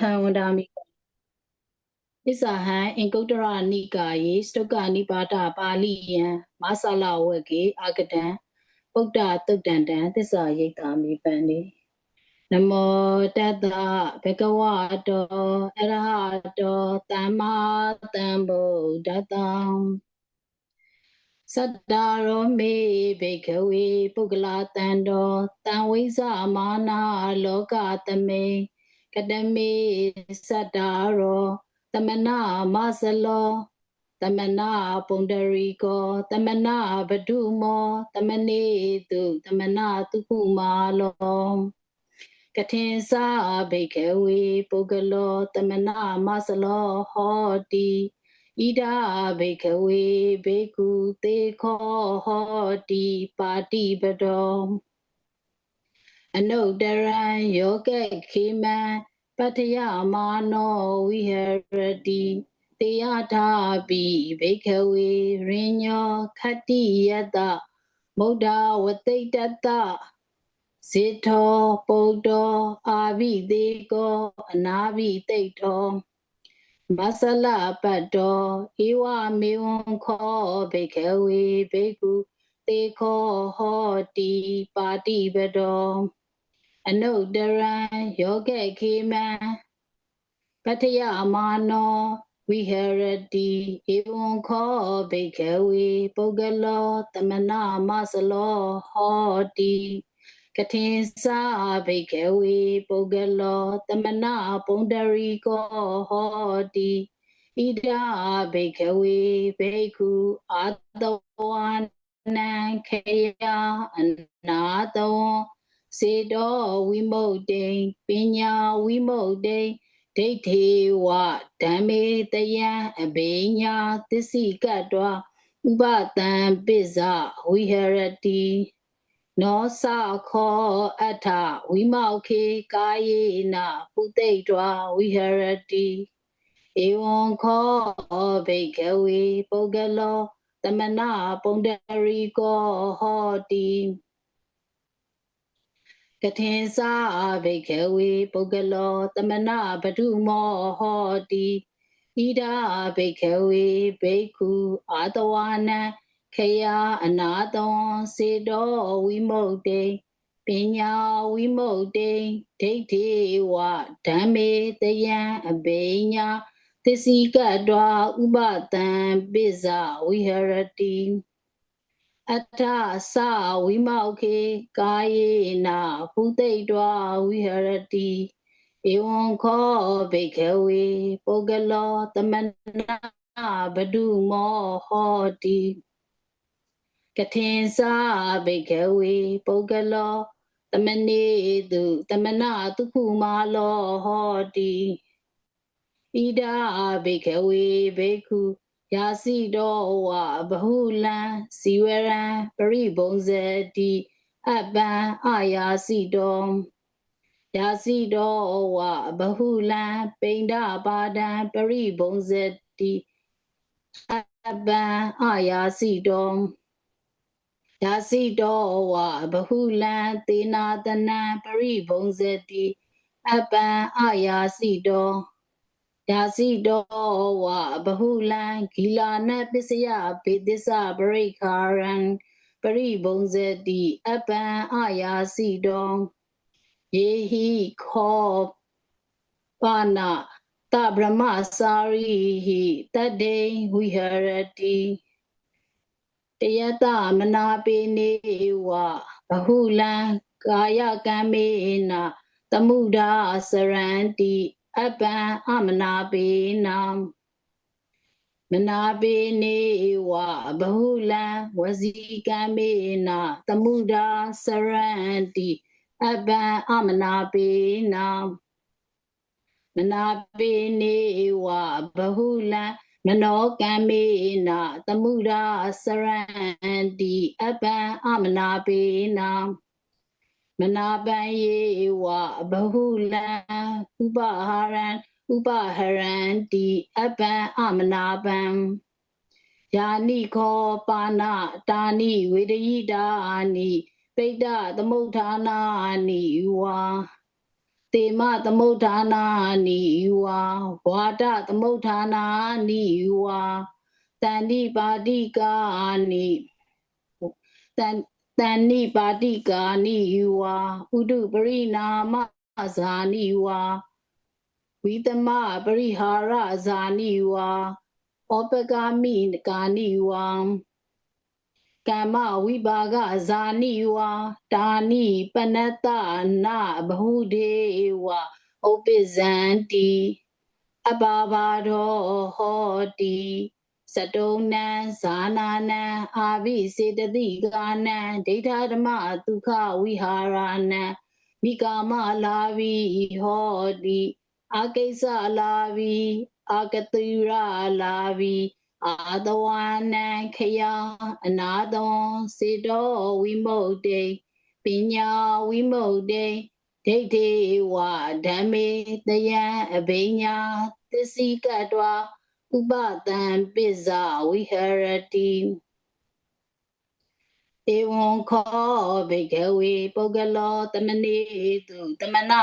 ဟံဝန္ဒာမိသစ္စာဟံအင်္ဂုတ္တရနိကာယေစတုကနိပါဒပါဠိယံမဆလဝေကေအာဂတံပုဒ္ဒတုတ်တန်တံသစ္စာရိတ်တာမိပန္နေနမောတတ္တဘဂဝတောအရဟတောသမ္မာသမ္ဗုဒ္ဓတံသတ္တရောမေဘေခဝေပုဂ္ဂလာတန်တောတံဝိဇမာနာလောကသမေ ကတမေသတ္တရောတမနာမဆလောတမနာပုန္ဒရီကောတမနာဘဒုမောတမနေတုတမနာတုခုမာလောကထင်စာဘိခဝေပုဂ္ဂလောတမနာမဆလောဟောတိဣဒာဘိခဝေဘေကုသေခောဟောတိပါတိပတော အနုတရံယောကခေမံပတ္ထယမာနောဝိဟရတိတေယထာပိဘိခဝေရိညောခတ္တိယတမုဒ္ဒဝတိတတစေထောပုဒ္ဒောအာဘိသေးကောအနာဘိတိတ်ထောမဆလပတ္တောဧဝမေဝံခောဘိခဝေဘိကုတေခောဟောတိပါတိပတော အနုတရံယောဂေခေမံပတ္ထယမာနောဝိဟရတိဧဝံခောဘိခဝေပုဂ္ဂလောတမနာမဆလောဟောတိကထင်စာဘိခဝေပုဂ္ဂလောတမနာပုန္ဒရီကောဟောတိဣဒာဘိခဝေဘိက္ခုအာတဝနံခေယအနာတော စေတောဝိမုတ်တိံပညာဝိမုတ်တိံဒိဋ္ဌေဝဓမ္မေတယံအဘိညာသစ္စည်းကတောဥပတံပိဇဝိဟရတိနောစခောအထဝိမောခေကာယေနပုတိတ်တော်ဝိဟရတိဧဝံခောဘိကဝေပုဂ္ဂလောတမနာပုဏ္ဏရီကောဟောတိ ကထင်စာဘိခဝေပုဂ္ဂလောတမနာဘဒုမောဟောတိဣဒာဘိခဝေဘိက္ခုအာတဝနံခယအနာတောစေတောဝိမု ക്തേ ပညာဝိမု ക്തേ ဒိဋ္ဌိဝဓမ္မေတယံအဘိညာသစ္စည်းကတ္တဥပတံပိဇဝိဟရတိ အတ္ထသဝိမောက်ခေကာယေနာဘုသိတ္တဝိဟရတိဧဝံခောဘိခဝေပုဂ္ဂလောတမနာဘဒုမောဟောတိကထင်စာဘိခဝေပုဂ္ဂလောတမနေတုတမနာတုခုမာလောဟောတိဣဒာဘိခဝေဘိက္ခု ယာစီတော်ဝဘဟုလံဇီဝရံပရိဘုံဇတိအပံအာယာစီတော်ယာစီတော်ဝဘဟုလံပိန္ဒပါဒံပရိဘုံဇတိအပံအာယာစီတော်ယာစီတော်ဝဘဟုလံသေနာတနံပရိဘုံဇတိအပံအာယာစီတော် ယာစီတောဝဘဟုလံဂီလာနပစ္စယဘေသစ္စပရိခာရံပရိဘုံဇတိအပံအာယာစီတောယေဟိခောပါဏတဗြမစာရိဟိတတေဝိဟရတိတယတမနာပေနေဝဘဟုလံကာယကံမေနသမုဒာစရန္တိ အပံအမနာပေနံမနာပေနေဝဘဟုလံဝစီကံမေနသမုဒာစရန္တိအပံအမနာပေနံမနာပေနေဝဘဟုလံမနောကံမေနသမုဒာစရန္တိအပံအမနာပေနံ မနာပံယေဝဘဟုလံဥပဟာရံဥပဟရံတိအပံအမနာပံယာနိခောပါဏတာနိဝေဒယိတာနိပိဋ္ဌသမုဋ္ဌာနာနိဝါတေမသမုဋ္ဌာနာနိဝါဝါဒသမုဋ္ဌာနာနိဝါတန္တိပါတိကာနိတန် တန်နိပါတိကာနိဝါဥဒုပရိနာမဇာနိဝါဝိသမပရိဟာရဇာနိဝါဩပဂာမိကာနိဝါကမ္မဝိပါကဇာနိဝါတာနိပနတ္တနာဘဟုဒေဝဥပိဇန္တိအဘာဘာဒောဟောတိ စတုံနံဇာနာနံအာဘိစေတတိကာနံဒိဋ္ဌဓမ္မဒုက္ခဝိဟာရနံမိကာမလာဘိဟောတိအာကိစ္စလာဘိအာကတိရလာဘိအာတဝနံခယအနာတောစေတောဝိမုတ်တိပညာဝိမုတ်တိဒိဋ္ဌိဝဓမ္မေတယံအဘိညာသစ္စည်းကတ္တဝါ ဥပတံပိဇာဝိဟရတိဧဝံခောဘေကဝေပုဂ္ဂလောတမနေတုတမနာ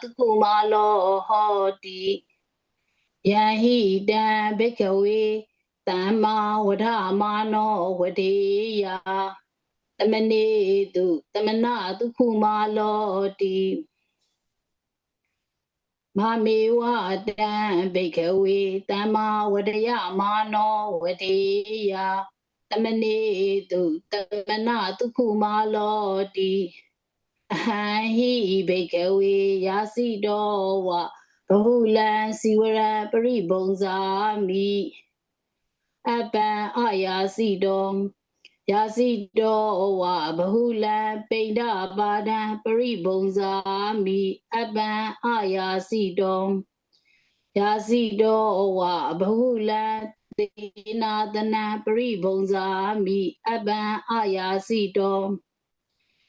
တုကုမာလောဟောတိယဟိတံဘေကဝေတမ္မာဝဒမာနောဝဒေယတမနေတုတမနာတုခုမာလောတိ မမေဝတံဘိခဝေတမ္မာဝဒယမာနောဝတိယတမနေတုတမနာတုခုမာလောတိအဟံဟိဘိခဝေယာစီတောဝဘဟုလံစီဝရပရိဘုံဇာမိအပံအာယာစီတော ယာစီတောဝဘဟုလံပိဏ္ဍပါဒံပရိဘုံဇာမိအပံအာယာစီတောယာစီတောဝဘဟုလံသေနာတနံပရိဘုံဇာမိအပံအာယာစီတော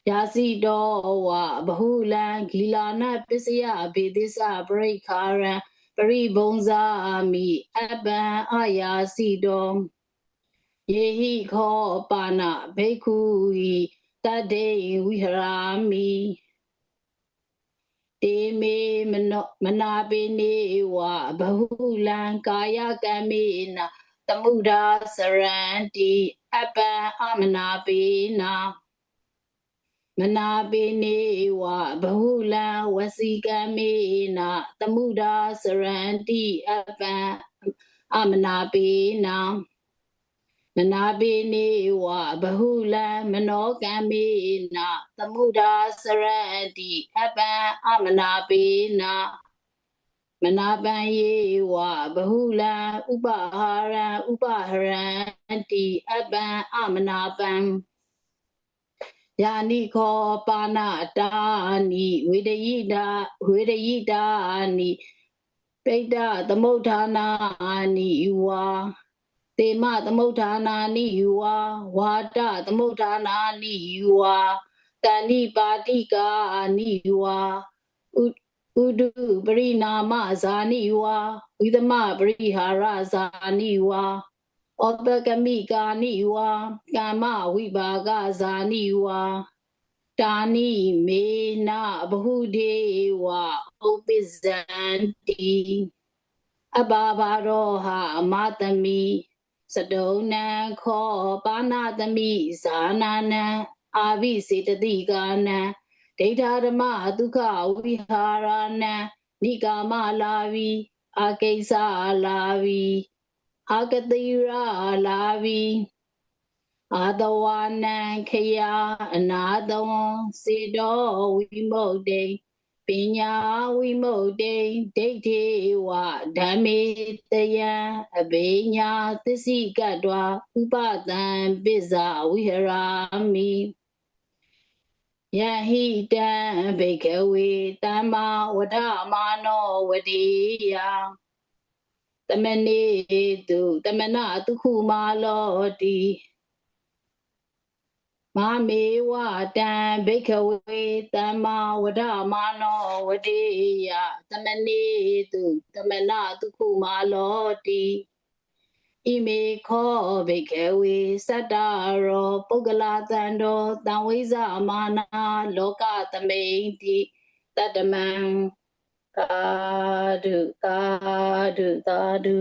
ယာစီတောဝဘဟုလံဂီလာနပစ္စယဘေသစ္စပရိခာရံပရိဘုံဇာမိအပံအာယာစီတော ယေဟိခောပါဏဘိက္ခုဟိတတေဝိဟရာမိတေမေမနောမနာပိနေဝဘဟုလံကာယကံမေနတမုဒာစရန္တိအပံအမနာပိနာမနာပိနေဝဘဟုလံဝစီကံမေနတမုဒာစရန္တိအပံအမနာပိနာမ နာပိနေဝဘဟုလံမနောကံမေနသမုဒာစရတိအပံအမနာပိနာမနာပံယေဝဘဟုလံဥပဟာရံဥပဟရံတိအပံအမနာပံယာနိခောပါဏတာနိဝေဒယိတာဝေဒယိတာနိပိဋ္ဌသမုဋ္ဌာနာနိဝါ တေမသမုဋ္ဌာနာနိယူဝါဝါဒသမုဋ္ဌာနာနိယူဝါတဏိပါတိကာနိယူဝါဥဒုပရိနာမဇာနိယူဝါဝိသမပရိဟာရဇာနိယူဝါဩပကမိကာနိယူဝါကာမဝိပါကဇာနိယူဝါတာနိမေနဘဟုဒေဝဥပိဇန္တိအဘာဘာရောဟာအမတမိ စတုံနံခောပါဏသမိဇာနာနံအာဘိစေတတိကာနံဒိဋ္ဌဓမ္မဒုက္ခဝိဟာရနံနိကာမလာဝီအာကိစ္စလာဝီအာကတိရလာဝီအာတဝနံခယအနာတဝံစေတောဝိမုတ်တေ ပညာဝိမုတ်တိဒိဋ္ဌိဝဓမ္မေတယံအဘိညာသစ္စိကတ္တဝဥပတံပိဇာဝိဟရာမိယဟိတံဘိကဝေတမ္မာဝဒမာနောဝတိယတမနေတုတမနာတုခုမာလောတိ မမေဝတံဘိခဝေတမ္မာဝဒမာနောဝတိယသမနေတုသမနာတုခုမာလောတိဣမေခောဘိခဝေစတ္တရောပုဂ္ဂလာတံတောတံဝိဇာမာနာလောကသမိန်တိတတမံသာဓုသာဓုသာဓု